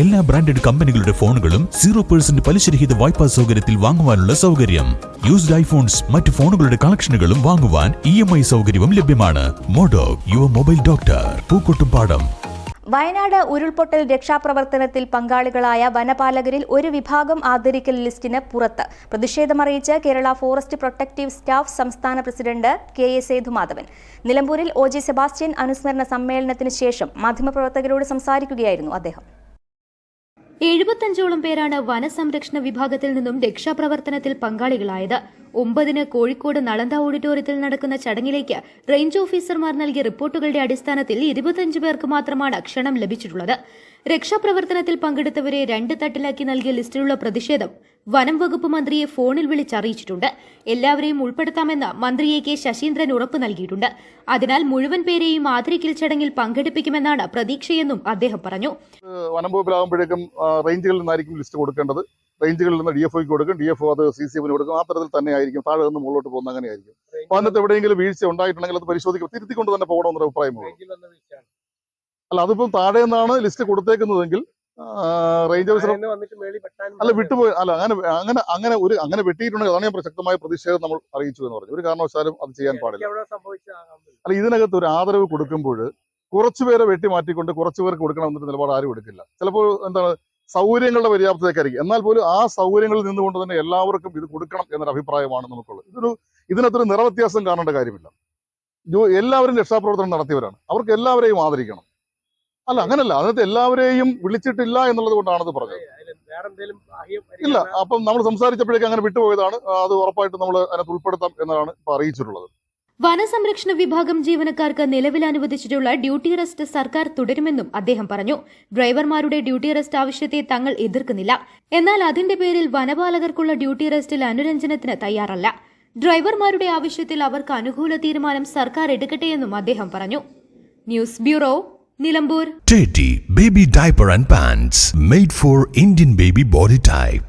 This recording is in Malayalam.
എല്ലാ ബ്രാൻഡഡ് കമ്പനികളുടെ ഫോണുകളും സീറോ പേഴ്സന്റ് പലിശരഹിത വായ്പാ സൗകര്യത്തിൽ വാങ്ങുവാനുള്ള സൗകര്യം. യൂസ്ഡ് ഐഫോൺസ് മറ്റ് ഫോണുകളുടെ കളക്ഷനുകളും വാങ്ങുവാൻ ഇ എം ഐ സൗകര്യവും ലഭ്യമാണ്. മോഡോ your mobile doctor Pookkottumpadam. Wayanad ഉരുൾപൊട്ടൽ രക്ഷാപ്രവർത്തനത്തിൽ പങ്കാളികളായ വനപാലകരിൽ ഒരു വിഭാഗം ആദരിക്കൽ ലിസ്റ്റിന് പുറത്ത്. പ്രതിഷേധമറിയിച്ച് കേരള ഫോറസ്റ്റ് പ്രൊട്ടക്റ്റീവ് സ്റ്റാഫ് സംസ്ഥാന പ്രസിഡന്റ് കെ എ സേതുമാധവൻ. നിലമ്പൂരിൽ ഒ ജെ സെബാസ്റ്റ്യൻ അനുസ്മരണ സമ്മേളനത്തിന് ശേഷം മാധ്യമപ്രവർത്തകരോട് സംസാരിക്കുകയായിരുന്നു അദ്ദേഹം. എഴുപത്തഞ്ചോളം പേരാണ് വനസംരക്ഷണ വിഭാഗത്തിൽ നിന്നും രക്ഷാപ്രവർത്തനത്തിൽ പങ്കാളികളായത്. ഒമ്പതിന് കോഴിക്കോട് നളന്ത ഓഡിറ്റോറിയത്തിൽ നടക്കുന്ന ചടങ്ങിലേക്ക് റേഞ്ച് ഓഫീസർമാർ നൽകിയ റിപ്പോർട്ടുകളുടെ അടിസ്ഥാനത്തിൽ ഇരുപത്തഞ്ച് പേർക്ക് മാത്രമാണ് ക്ഷണം ലഭിച്ചിട്ടുള്ളത്. രക്ഷാപ്രവർത്തനത്തിൽ പങ്കെടുത്തവരെ രണ്ട് തട്ടിലാക്കി നൽകിയ ലിസ്റ്റിലുള്ള പ്രതിഷേധം വനം വകുപ്പ് മന്ത്രിയെ ഫോണിൽ വിളിച്ചറിയിച്ചിട്ടുണ്ട്. എല്ലാവരെയും ഉൾപ്പെടുത്താമെന്ന് മന്ത്രി എ കെ ശശീന്ദ്രൻ ഉറപ്പ് നൽകിയിട്ടുണ്ട്. അതിനാൽ മുഴുവൻ പേരെയും ആദരിക്കൽ ചടങ്ങിൽ പങ്കെടുപ്പിക്കുമെന്നാണ് പ്രതീക്ഷയെന്നും അദ്ദേഹം പറഞ്ഞു. വനം വകുപ്പിലാകുമ്പോഴേക്കും റേഞ്ചുകളിൽ നിന്നായിരിക്കും ലിസ്റ്റ് കൊടുക്കേണ്ടത്. റേഞ്ചുകളിൽ നിന്ന് ഡി എഫ് ഒക്ക് കൊടുക്കും ഡി എഫ് ഒ അത് സി സി എഫിന് കൊടുക്കും. ആ തരത്തിൽ തന്നെ ആയിരിക്കും. താഴെ നിന്ന് മുകളിലോട്ട് പോകുന്ന അങ്ങനെയായിരിക്കും. അപ്പൊ അതിനകത്ത് എവിടെയെങ്കിലും വീഴ്ച ഉണ്ടായിട്ടുണ്ടെങ്കിൽ അത് പരിശോധിക്കും. തിരുത്തിക്കൊണ്ട് തന്നെ പോകണമെന്നൊരു അഭിപ്രായമുള്ളൂ അല്ല അതിപ്പം താഴെ നിന്നാണ് ലിസ്റ്റ് കൊടുത്തേക്കുന്നതെങ്കിൽ റേഞ്ച് ഓഫീസർ അല്ല വിട്ടുപോയി. അല്ല അങ്ങനെ അങ്ങനെ അങ്ങനെ ഒരു അങ്ങനെ വെട്ടിയിട്ടുണ്ടെങ്കിൽ അതാണ് ഞാൻ പ്രസക്തമായ പ്രതിഷേധം നമ്മൾ അറിയിച്ചു എന്ന് പറഞ്ഞു. ഒരു കാരണവശാലും അത് ചെയ്യാൻ പാടില്ല. അല്ല ഇതിനകത്ത് ഒരു ആദരവ് കൊടുക്കുമ്പോൾ കുറച്ചുപേരെ വെട്ടി മാറ്റിക്കൊണ്ട് കുറച്ചു പേർക്ക് കൊടുക്കണം എന്നൊരു നിലപാട് ആരും എടുക്കില്ല. ചിലപ്പോൾ എന്താണ് സൗകര്യങ്ങളുടെ പര്യാപ്തതയ്ക്കായിരിക്കും. എന്നാൽ പോലും ആ സൗകര്യങ്ങളിൽ നിന്നുകൊണ്ട് തന്നെ എല്ലാവർക്കും ഇത് കൊടുക്കണം എന്നൊരു അഭിപ്രായമാണ് നമുക്കുള്ളത്. ഇതൊരു ഇതിനകത്തൊരു നിറവ്യത്യാസം കാണേണ്ട കാര്യമില്ല. എല്ലാവരും രക്ഷാപ്രവർത്തനം നടത്തിയവരാണ്. അവർക്ക് എല്ലാവരെയും ആദരിക്കണം. അല്ല അങ്ങനല്ല. അതിനകത്ത് എല്ലാവരെയും വിളിച്ചിട്ടില്ല എന്നുള്ളത് കൊണ്ടാണ് അത് പറഞ്ഞത്. ഇല്ല അപ്പം നമ്മൾ സംസാരിച്ചപ്പോഴേക്കും അങ്ങനെ വിട്ടുപോയതാണ്. അത് ഉറപ്പായിട്ട് നമ്മൾ അതിനകത്ത് ഉൾപ്പെടുത്താം എന്നാണ് ഇപ്പൊ അറിയിച്ചിട്ടുള്ളത്. വനസംരക്ഷണ വിഭാഗം ജീവനക്കാർക്ക് നിലവിൽ അനുവദിച്ചിട്ടുള്ള ഡ്യൂട്ടി റെസ്റ്റ് സർക്കാർ തുടരുമെന്നും അദ്ദേഹം പറഞ്ഞു. ഡ്രൈവർമാരുടെ ഡ്യൂട്ടി റെസ്റ്റ് ആവശ്യത്തെ തങ്ങൾ എതിർക്കുന്നില്ല. എന്നാൽ അതിന്റെ പേരിൽ വനപാലകർക്കുള്ള ഡ്യൂട്ടി റെസ്റ്റിൽ അനുരഞ്ജനത്തിന് തയ്യാറല്ല. ഡ്രൈവർമാരുടെ ആവശ്യത്തിൽ അവർക്ക് അനുകൂല തീരുമാനം സർക്കാർ എടുക്കട്ടെയെന്നും അദ്ദേഹം പറഞ്ഞു. News bureau Nilambur. Baby Baby and pants made for Indian baby body type.